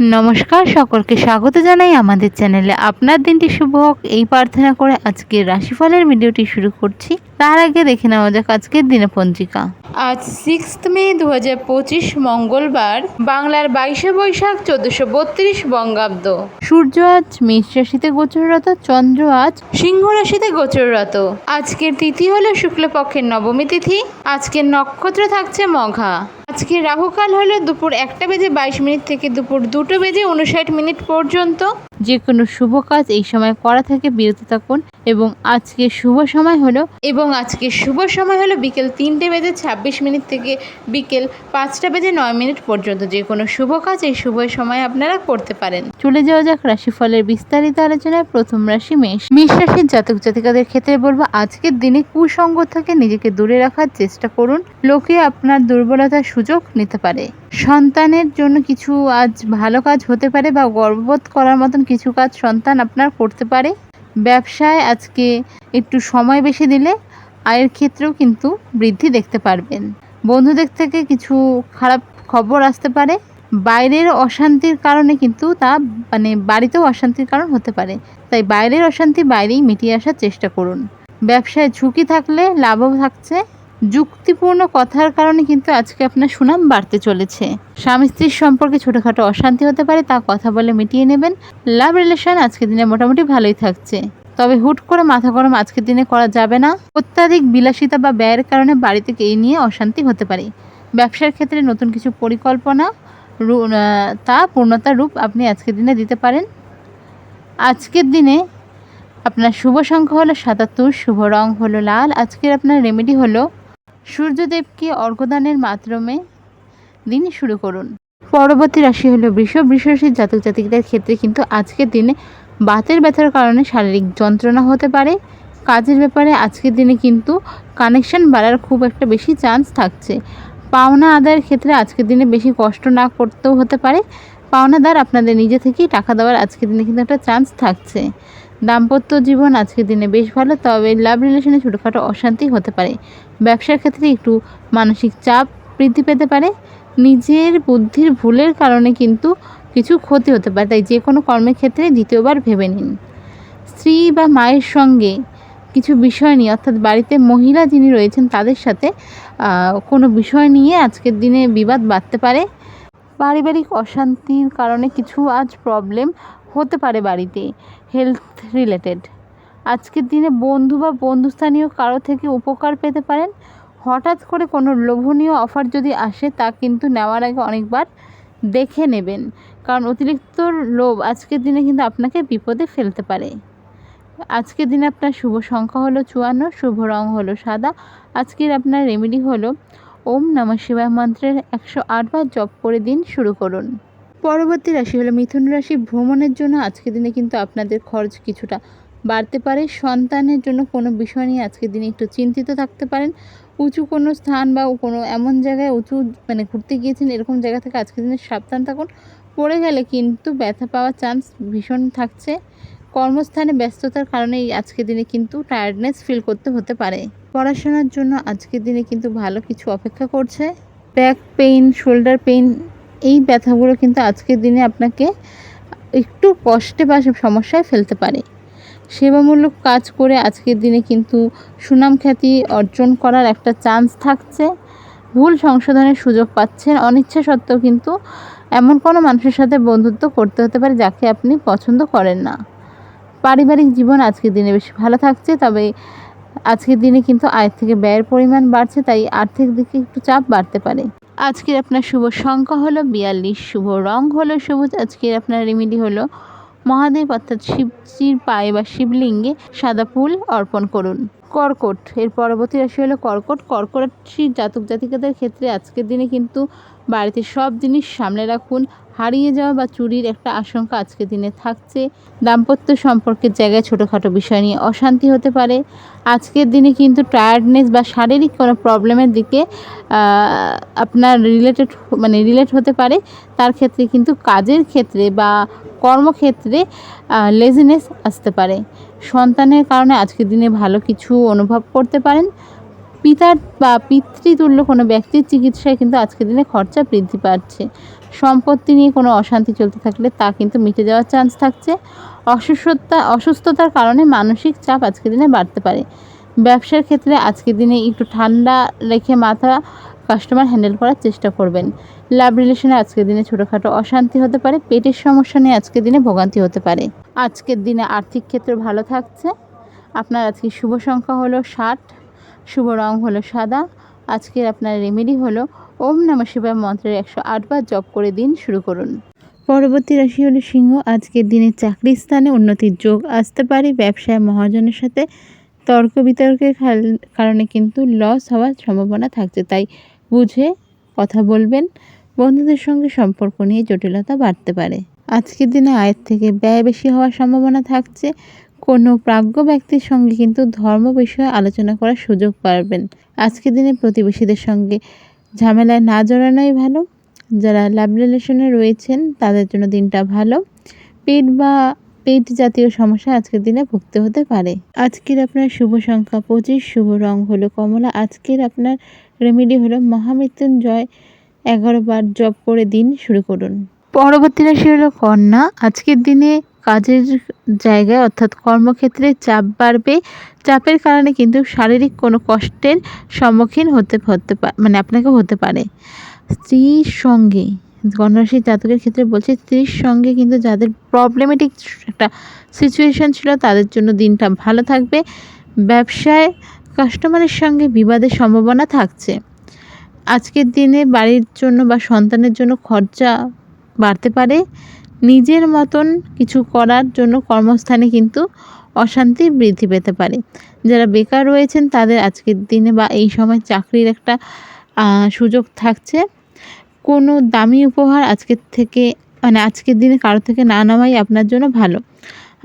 নমস্কার সকলকে স্বাগত জানাই আমাদের চ্যানেলে। আপনার দিনটি শুভ হোক এই প্রার্থনা করে আজকের রাশিফলের ভিডিওটি শুরু করছি। তার আগে দেখে নেওয়া যাক আজকের দিনে পঞ্জিকা। আজ সিক্স মে দু হাজার পঁচিশ মঙ্গলবার বাংলার বাইশে বৈশাখ চোদ্দশো বত্রিশ বঙ্গাব্দ। সূর্য আজ মেষ রাশিতে গোচররত চন্দ্র আজ সিংহ রাশিতে গোচররত। আজকের তিথি হলো শুক্লপক্ষের নবমী তিথি আজকের নক্ষত্র থাকছে মঘা। আজকে রাহুকাল হলো দুপুর একটা বেজে বাইশ মিনিট থেকে দুপুর দুটো বেজে উনষাট মিনিট পর্যন্ত। যে কোনো শুভ কাজ এই সময় করা থাকে, বিরত থাকুন। এবং আজকে শুভ সময় হলো, এবং আজকে শুভ সময় হলো বিকেল তিনটে বেজে ছাব্বিশ মিনিট থেকে বিকেল পাঁচটা বেজে নয় মিনিট পর্যন্ত। যে কোনো শুভ কাজ এই শুভ সময় আপনারা করতে পারেন। চলে যাওয়া যাক রাশিফলের বিস্তারিত আলোচনায়। প্রথম রাশি মেষ। মেষ রাশির জাতক জাতিকাদের ক্ষেত্রে বলব, আজকের দিনে কুসঙ্গ থেকে নিজেকে দূরে রাখার চেষ্টা করুন। লোকে আপনার দুর্বলতার সুযোগ নিতে পারে। সন্তানের জন্য কিছু আজ ভালো কাজ হতে পারে বা গর্ববোধ করার মতন কিছু কাজ সন্তান আপনার করতে পারে। ব্যবসায় আজকে একটু সময় বেশি দিলে আয়ের ক্ষেত্রেও কিন্তু বৃদ্ধি দেখতে পারবেন। বন্ধুদের থেকে কিছু খারাপ খবর আসতে পারে। বাইরের অশান্তির কারণে কিন্তু তা মানে বাড়িতেও অশান্তির কারণ হতে পারে। তাই বাইরের অশান্তি বাইরেই মিটিয়ে আসার চেষ্টা করুন। ব্যবসায় ঝুঁকি থাকলে লাভও থাকছে। যুক্তিপূর্ণ কথার কারণে কিন্তু আজকে আপনার সুনাম বাড়তে চলেছে। স্বামী স্ত্রীর সম্পর্কে ছোটোখাটো অশান্তি হতে পারে, তা কথা বলে মিটিয়ে নেবেন। লাভ রিলেশন আজকের দিনে মোটামুটি ভালোই থাকছে। তবে হুট করে মাথা গরম আজকের দিনে করা যাবে না। অত্যাধিক বিলাসিতা বা ব্যয়ের কারণে বাড়ি থেকে এই নিয়ে অশান্তি হতে পারে। ব্যবসার ক্ষেত্রে নতুন কিছু পরিকল্পনা তা পূর্ণতার রূপ আপনি আজকের দিনে দিতে পারেন। আজকের দিনে আপনার শুভ সংখ্যা হলো সাতাত্তর, শুভ রং হলো লাল। আজকের আপনার রেমেডি হলো সূর্যদেবকে অর্ঘদানের মাধ্যমে দিন শুরু করুন। পরবর্তী রাশি হলো বৃষ। বৃষ রাশির জাতক জাতিকদের ক্ষেত্রে কিন্তু আজকের দিনে বাতের ব্যথার কারণে শারীরিক যন্ত্রণা হতে পারে। কাজের ব্যাপারে আজকের দিনে কিন্তু কানেকশন বাড়ার খুব একটা বেশি চান্স থাকছে। পাওনা আদায়ের ক্ষেত্রে আজকের দিনে বেশি কষ্ট না করতেও হতে পারে। পাওনাদার আপনাদের নিজে থেকেই টাকা দেওয়ার আজকের দিনে কিন্তু একটা চান্স থাকছে। দাম্পত্য জীবন আজকের দিনে বেশ ভালো, তবে লাভ রিলেশনে ছোটোখাটো অশান্তি হতে পারে। ব্যবসার ক্ষেত্রে একটু মানসিক চাপ বৃদ্ধি পেতে পারে। নিজের বুদ্ধির ভুলের কারণে কিন্তু কিছু ক্ষতি হতে পারে, তাই যে কোনো কর্মের ক্ষেত্রে দ্বিতীয়বার ভেবে নিন। স্ত্রী বা মায়ের সঙ্গে কিছু বিষয় নিয়ে, অর্থাৎ বাড়িতে মহিলা যিনি রয়েছেন, তাদের সাথে কোনো বিষয় নিয়ে আজকের দিনে বিবাদ বাড়তে পারে। পারিবারিক অশান্তির কারণে কিছু আজ প্রবলেম হতে পারে বাড়িতে হেলথ রিলেটেড আজকের দিনে বন্ধু বা বন্ধুস্থানীয় কারও থেকে উপকার পেতে পারেন। হঠাৎ করে কোনো লোভনীয় অফার যদি আসে, তা কিন্তু নেওয়ার আগে অনেকবার দেখে নেবেন। কারণ অতিরিক্ত লোভ আজকের দিনে কিন্তু আপনাকে বিপদে ফেলতে পারে। আজকের দিনে আপনার শুভ সংখ্যা হলো চুয়ান্ন, শুভ রং হলো সাদা। আজকের আপনার রেমেডি হলো, ওম নমঃ শিবায় মন্ত্রের একশো আটবার জপ করে দিন, শুরু করুন। পরবর্তী রাশি হলো মিথুন রাশি। ভ্রমণের জন্য আজকের দিনে কিন্তু আপনাদের খরচ কিছুটা বাড়তে পারে। সন্তানের জন্য কোনো বিষয় নিয়ে আজকের দিনে একটু চিন্তিত থাকতে পারেন। উঁচু কোনো স্থান বা কোনো এমন জায়গায় উঁচু মানে ঘুরতে গিয়েছেন, এরকম জায়গা থেকে আজকের দিনে সাবধান থাকুন। পড়ে গেলে কিন্তু ব্যথা পাওয়ার চান্স ভীষণ থাকছে। কর্মস্থানে ব্যস্ততার কারণে আজকের দিনে কিন্তু টায়ার্ডনেস ফিল করতে হতে পারে। পড়াশোনার জন্য আজকের দিনে কিন্তু ভালো কিছু অপেক্ষা করছে। ব্যাক পেইন শোল্ডার পেইন এই ব্যথাগুলো কিন্তু আজকের দিনে আপনাকে একটু কষ্টে বা সমস্যায় ফেলতে পারে। সেবামূলক কাজ করে আজকের দিনে কিন্তু সুনাম খ্যাতি অর্জন করার একটা চান্স থাকছে। ভুল সংশোধনের সুযোগ পাচ্ছেন। অনিচ্ছা সত্ত্বেও কিন্তু এমন কোনো মানুষের সাথে বন্ধুত্ব করতে হতে পারে যাকে আপনি পছন্দ করেন না। পারিবারিক জীবন আজকের দিনে বেশি ভালো থাকছে, তবে আজকের দিনে কিন্তু আয়ের থেকে ব্যয়ের পরিমাণ বাড়ছে, তাই আর্থিক দিকে একটু চাপ বাড়তে পারে। আজকের আপনার শুভ সংখ্যা হলো, বিয়াল্লিশ শুভ রং হলো সবুজ। আজকের আপনার রেমেডি হলো, মহাদেব অর্থাৎ শিবজির পায়ে বা শিবলিঙ্গে সাদা ফুল অর্পণ করুন। কর্কট, এর পরবর্তী রাশি হলো কর্কট। কর্কট জাতক জাতিকাদের ক্ষেত্রে আজকের দিনে কিন্তু বাড়িতে সব জিনিস সামনে রাখুন। হারিয়ে যাওয়া বা চুরির একটা আশঙ্কা আজকের দিনে থাকছে। দাম্পত্য সম্পর্কের জায়গায় ছোটোখাটো বিষয় নিয়ে অশান্তি হতে পারে। আজকের দিনে কিন্তু টায়ার্ডনেস বা শারীরিক কোনো প্রবলেমের দিকে আপনার রিলেটেড মানে রিলেট হতে পারে। তার ক্ষেত্রে কিন্তু কাজের ক্ষেত্রে বা কর্মক্ষেত্রে লেজিনেস আসতে পারে। সন্তানের কারণে আজকের দিনে ভালো কিছু অনুভব করতে পারেন। পিতার বা পিতৃতুল্য কোনো ব্যক্তির চিকিৎসায় কিন্তু আজকের দিনে খরচা বৃদ্ধি পাচ্ছে। সম্পত্তি নিয়ে কোনো অশান্তি চলতে থাকলে তা কিন্তু মিটে যাওয়ার চান্স থাকছে। অসুস্থতা, অসুস্থতার কারণে মানসিক চাপ আজকের দিনে বাড়তে পারে। ব্যবসার ক্ষেত্রে আজকের দিনে একটু ঠান্ডা রেখে মাথা কাস্টমার হ্যান্ডেল করার চেষ্টা করবেন। লাভ রিলেশনে আজকের দিনে ছোটোখাটো অশান্তি হতে পারে, পেটের সমস্যা নিয়ে আজকের দিনে ভোগান্তি হতে পারে। আজকের দিনে আর্থিক ক্ষেত্র ভালো থাকছে। আপনার আজকে শুভ সংখ্যা হলো ষাট। শুভ রং হলো সাদা। আজকের আপনার রেমেডি হলো ওম নমঃ শিবায় মন্ত্রের একশো আটবার জপ করে দিন শুরু করুন। পরবর্তী রাশি হলো সিংহ। আজকের দিনে চাকরির স্থানে উন্নতির যোগ আসতে পারে। ব্যবসায় মহাজনের সাথে তর্ক বিতর্কের কারণে কিন্তু লস হওয়ার সম্ভাবনা থাকছে। তাই বুঝে কথা বলবেন। বন্ধুদের সঙ্গে সম্পর্ক নিয়ে জটিলতা বাড়তে পারে। আজকের দিনে আয়ের থেকে ব্যয় বেশি হওয়ার সম্ভাবনা থাকছে। কোনো প্রাজ্ঞ ব্যক্তির সঙ্গে কিন্তু ধর্ম বিষয়ে আলোচনা করার সুযোগ পাবেন। আজকের দিনে প্রতিবেশীদের সঙ্গে ঝামেলায় না জড়ানোই ভালো। যারা লাভ রিলেশনে রয়েছেন, তাদের জন্য দিনটা ভালো। পেট বা পেট জাতীয় সমস্যা আজকের দিনে ভুগতে হতে পারে। আজকের আপনার শুভ সংখ্যা পঁচিশ, শুভ রং হলো কমলা। আজকের আপনার রেমেডি হলো মহামৃত্যুঞ্জয়। এগারো বার জপ করে দিন, শুরু করুন। পরবর্তী রাশি হলো কন্যা। আজকের দিনে কাজের জায়গায় অর্থাৎ কর্মক্ষেত্রে চাপ বাড়বে। চাপের কারণে কিন্তু শারীরিক কোনো কষ্টের সম্মুখীন হতে হতে মানে আপনাকে হতে পারে। স্ত্রীর সঙ্গে কন্যারাশির জাতকের ক্ষেত্রে বলছি, স্ত্রীর সঙ্গে কিন্তু যাদের প্রবলেমেটিক একটা সিচুয়েশন ছিল, তাদের জন্য দিনটা ভালো থাকবে। ব্যবসায় কাস্টমারের সঙ্গে বিবাদের সম্ভাবনা থাকছে। আজকের দিনে বাড়ির জন্য বা সন্তানের জন্য খরচা বাড়তে পারে। নিজের মতন কিছু করার জন্য কর্মস্থানে কিন্তু অশান্তি বৃদ্ধি পেতে পারে। যারা বেকার রয়েছেন, তাদের আজকের দিনে বা এই সময় চাকরির একটা সুযোগ থাকছে। কোনো দামি উপহার আজকের থেকে মানে আজকের দিনে কারও থেকে না নেওয়াই আপনার জন্য ভালো।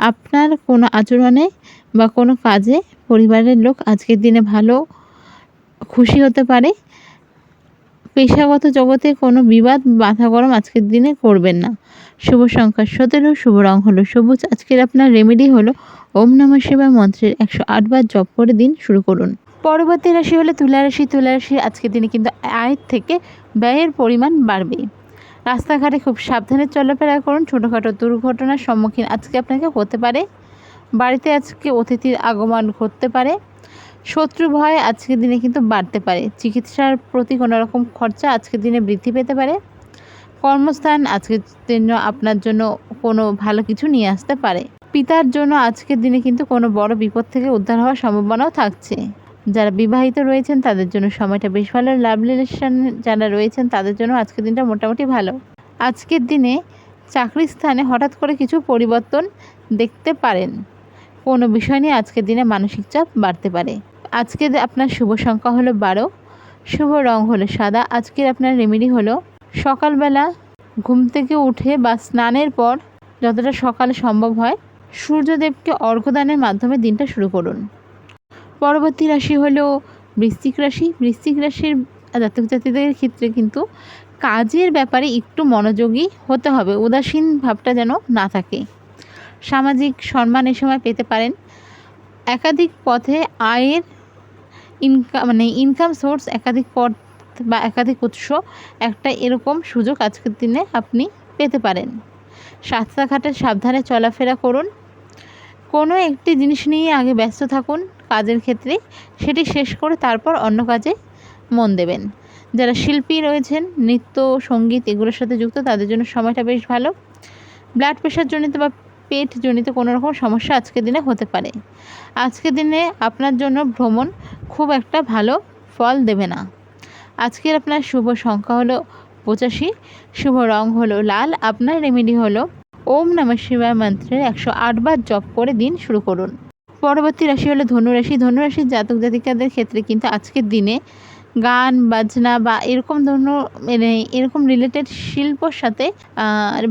আপনার কোনো আচরণে বা কোনো কাজে পরিবারের লোক আজকের দিনে ভালো, খুশি হতে পারে। পেশাগত জগতে কোনো বিবাদ বাধা গরম আজকের দিনে করবেন না। শুভ সংখ্যা সতেরো, শুভ রং হলো সবুজ। আজকের আপনার রেমেডি হলো ওম নমঃ শিবায় মন্ত্রের একশো আটবার জপ করে দিন শুরু করুন। পরবর্তী রাশি হলো তুলা রাশি। তুলা আজকের দিনে কিন্তু আয়ের থেকে ব্যয়ের পরিমাণ বাড়বে। রাস্তাঘাটে খুব সাবধানে চলাফেরা করুন। ছোটোখাটো দুর্ঘটনার সম্মুখীন আজকে আপনাকে হতে পারে। বাড়িতে আজকে অতিথির আগমন ঘটতে পারে। শত্রু ভয় আজকের দিনে কিন্তু বাড়তে পারে। চিকিৎসার প্রতি কোনো রকম খরচা আজকের দিনে বৃদ্ধি পেতে পারে। কর্মস্থান আজকের জন্য আপনার জন্য কোনো ভালো কিছু নিয়ে আসতে পারে। পিতার জন্য আজকের দিনে কিন্তু কোনো বড় বিপদ থেকে উদ্ধার হওয়ার সম্ভাবনাও থাকছে। যারা বিবাহিত রয়েছেন, তাদের জন্য সময়টা বেশ ভালো। লাভ রিলেশন যারা রয়েছেন, তাদের জন্য আজকের দিনটা মোটামুটি ভালো। আজকের দিনে চাকরির স্থানে হঠাৎ করে কিছু পরিবর্তন দেখতে পারেন। কোনো বিষয় নিয়ে আজকের দিনে মানসিক চাপ বাড়তে পারে। আজকে আপনার শুভ সংখ্যা হলো বারো। শুভ রং হলো সাদা। আজকের আপনার রেমেডি হলো সকালবেলা ঘুম থেকে উঠে বা স্নানের পর যতটা সকালে সম্ভব হয় সূর্যদেবকে অর্ঘ্যদানের মাধ্যমে দিনটা শুরু করুন। পরবর্তী রাশি হলো বৃশ্চিক রাশি। বৃশ্চিক রাশির জাতক জাতিদের ক্ষেত্রে কিন্তু কাজের ব্যাপারে একটু মনোযোগী হতে হবে। উদাসীন ভাবটা যেন না থাকে। সামাজিক সম্মান এ সময় পেতে পারেন। একাধিক পথে আয়ের ইনকাম মানে ইনকাম সোর্স একাধিক পথ বা একাধিক উৎস, একটা এরকম সুযোগ আজকের দিনে আপনি পেতে পারেন। রাস্তাঘাটে সাবধানে চলাফেরা করুন। কোনো একটি জিনিস নিয়ে আগে ব্যস্ত থাকুন, কাজের ক্ষেত্রে সেটি শেষ করে তারপর অন্য কাজে মন দেবেন। যারা শিল্পী রয়েছেন, নৃত্য, সংগীত এগুলোর সাথে যুক্ত, তাদের জন্য সময়টা বেশ ভালো। ব্লাড প্রেশার জনিত বা পেট জনিত কোনো রকম সমস্যা আজকের দিনে হতে পারে। আজকের দিনে আপনার জন্য ভ্রমণ খুব একটা ভালো ফল দেবে না। আজকের আপনার শুভ সংখ্যা হলো পঁচাশি, শুভ রং হলো লাল, আপনার রেমেডি হলো ওম নমঃ শিবায় মন্ত্রের একশো আটবার জপ করে দিন শুরু করুন। পরবর্তী রাশি হলো ধনুরাশি ধনুরাশির জাতক জাতিকাদের ক্ষেত্রে কিন্তু আজকের দিনে গান, বাজনা বা এরকম ধরনের মানে এরকম রিলেটেড শিল্পর সাথে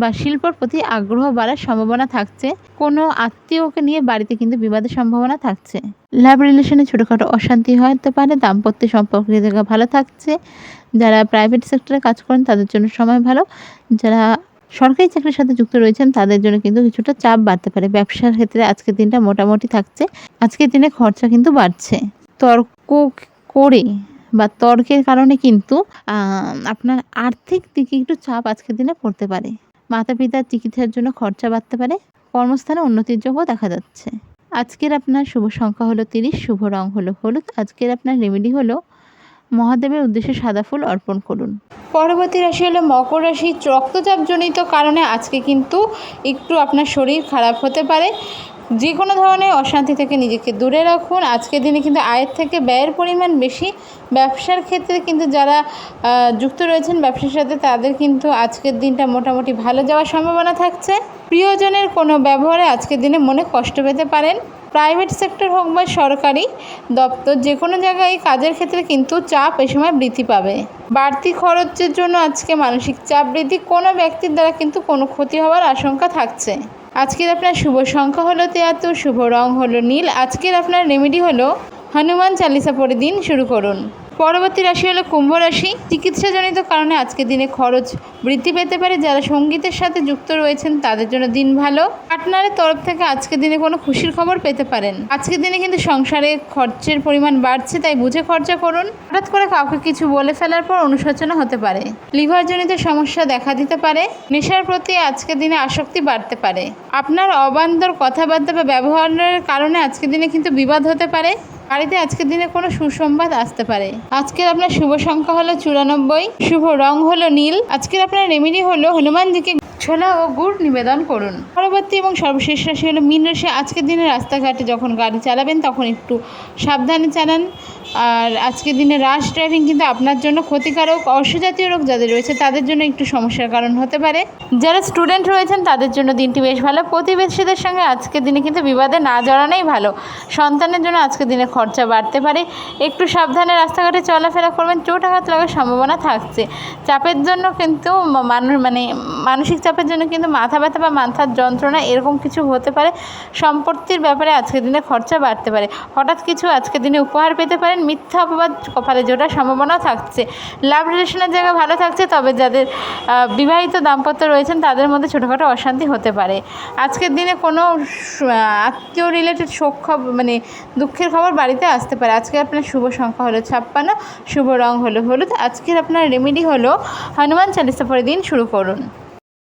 বা শিল্পর প্রতি আগ্রহ বাড়ার সম্ভাবনা থাকছে। কোনো আত্মীয়কে নিয়ে বাড়িতে কিন্তু বিবাদের সম্ভাবনা থাকছে। লাভ রিলেশনে ছোটোখাটো অশান্তি হতে পারে, দাম্পত্য সম্পর্ক ভালো থাকছে। যারা প্রাইভেট সেক্টরে কাজ করেন, তাদের জন্য সময় ভালো। যারা সরকারি চাকরির সাথে যুক্ত রয়েছেন, তাদের জন্য কিন্তু কিছুটা চাপ বাড়তে পারে। ব্যবসার ক্ষেত্রে আজকের দিনটা মোটামুটি থাকছে। আজকের দিনে খরচা কিন্তু বাড়ছে। তর্ক করে বা তর্কের কারণে কিন্তু আপনার আর্থিক দিকে একটু চাপ আজকের দিনে পড়তে পারে। মাতা পিতার চিকিৎসার জন্য খরচা বাড়তে পারে, কর্মস্থানে উন্নতির যোগও দেখা যাচ্ছে। আজকের আপনার শুভ সংখ্যা হলো তিরিশ, শুভ রং হলো হলুদ। আজকের আপনার রেমেডি হলো মহাদেবের উদ্দেশ্যে সাদা ফুল অর্পণ করুন। পরবর্তী রাশি হলো মকর রাশি। রক্তচাপজনিত কারণে আজকে কিন্তু একটু আপনার শরীর খারাপ হতে পারে। যে কোনো ধরনের অশান্তি থেকে নিজেকে দূরে রাখুন। আজকের দিনে কিন্তু আয়ের থেকে ব্যয়ের পরিমাণ বেশি। ব্যবসার ক্ষেত্রে কিন্তু যারা যুক্ত রয়েছেন ব্যবসার সাথে, তাদের কিন্তু আজকের দিনটা মোটামুটি ভালো যাওয়ার সম্ভাবনা থাকছে। প্রিয়জনের কোনো ব্যবহারে আজকের দিনে মনে কষ্ট পেতে পারেন। প্রাইভেট সেক্টর হোক বা সরকারি দপ্তর যে কোনো জায়গায় কাজের ক্ষেত্রে কিন্তু চাপ এ সময় বৃদ্ধি পাবে। বাড়তি খরচের জন্য আজকে মানসিক চাপ বৃদ্ধি, কোনো ব্যক্তির দ্বারা কিন্তু কোনো ক্ষতি হওয়ার আশঙ্কা থাকছে। আজকের আপনার শুভ সংখ্যা হলো তেয়াত্তর, শুভ রং হলো নীল। আজকের আপনার রেমেডি হলো হনুমান চালিসা পরের দিন শুরু করুন। পরবর্তী রাশি হলো কুম্ভ রাশি। চিকিৎসাজনিত কারণে আজকের দিনে খরচ বৃদ্ধি পেতে পারে। যারা সঙ্গীতের সাথে যুক্ত রয়েছেন, তাদের জন্য দিন ভালো। পার্টনারের তরফ থেকে আজকের দিনে কোনো খুশির খবর পেতে পারেন। আজকের দিনে কিন্তু সংসারে খরচের পরিমাণ বাড়ছে, তাই বুঝে খরচা করুন। হঠাৎ করে কাউকে কিছু বলে ফেলার পর অনুশোচনা হতে পারে। লিভারজনিত সমস্যা দেখা দিতে পারে। নেশার প্রতি আজকের দিনে আসক্তি বাড়তে পারে। আপনার অবান্তর কথাবার্তা বা ব্যবহারের কারণে আজকের দিনে কিন্তু বিবাদ হতে পারে। বাড়িতে আজকের দিনে কোনো সুসংবাদ আসতে পারে। আজকের আপনার শুভ সংখ্যা হলো চুরানব্বই, শুভ রং হলো নীল, আজকের আপনার রেমেডি হলো হনুমানজিকে ছোলা ও গুড় নিবেদন করুন। পরবর্তী এবং সর্বশেষ রাশি হলো মীন রাশি। আজকের দিনে রাস্তাঘাটে যখন গাড়ি চালাবেন, তখন একটু সাবধানে চালান। আর আজকের দিনে রাশ ড্রাইভিং কিন্তু আপনার জন্য ক্ষতিকারক অর্শজাতীয় রোগ যাদের রয়েছে, তাদের জন্য একটু সমস্যার কারণ হতে পারে। যারা স্টুডেন্ট রয়েছেন, তাদের জন্য দিনটি বেশ ভালো। প্রতিবেশীদের সঙ্গে আজকের দিনে কিন্তু বিবাদে না জড়ানোই ভালো। সন্তানের জন্য আজকের দিনে খরচা বাড়তে পারে। একটু সাবধানে রাস্তাঘাটে চলাফেরা করবেন, চোট আঘাত লাগার সম্ভাবনা থাকছে। চাপের জন্য কিন্তু মানুষ মানে মানসিক চাপের জন্য কিন্তু মাথা ব্যথা বা মাথার যন্ত্রণা এরকম কিছু হতে পারে। সম্পত্তির ব্যাপারে আজকের দিনে খরচা বাড়তে পারে। হঠাৎ কিছু আজকের দিনে উপহার পেতে পারেন মিথ্যা অপবাদ কপালে জোটার সম্ভাবনাও থাকছে। লাভ রিলেশনের জায়গা ভালো থাকছে, তবে যাদের বিবাহিত দাম্পত্য রয়েছেন, তাদের মধ্যে ছোটোখাটো অশান্তি হতে পারে। আজকের দিনে কোনো আত্মীয় রিলেটেড শোক মানে দুঃখের খবর বাড়িতে আসতে পারে। আজকে আপনার শুভ সংখ্যা হলো ছাপ্পান্ন, শুভ রং হলো হলুদ। আজকের আপনার রেমেডি হলো হনুমান চালিসা পরে দিন, শুরু করুন।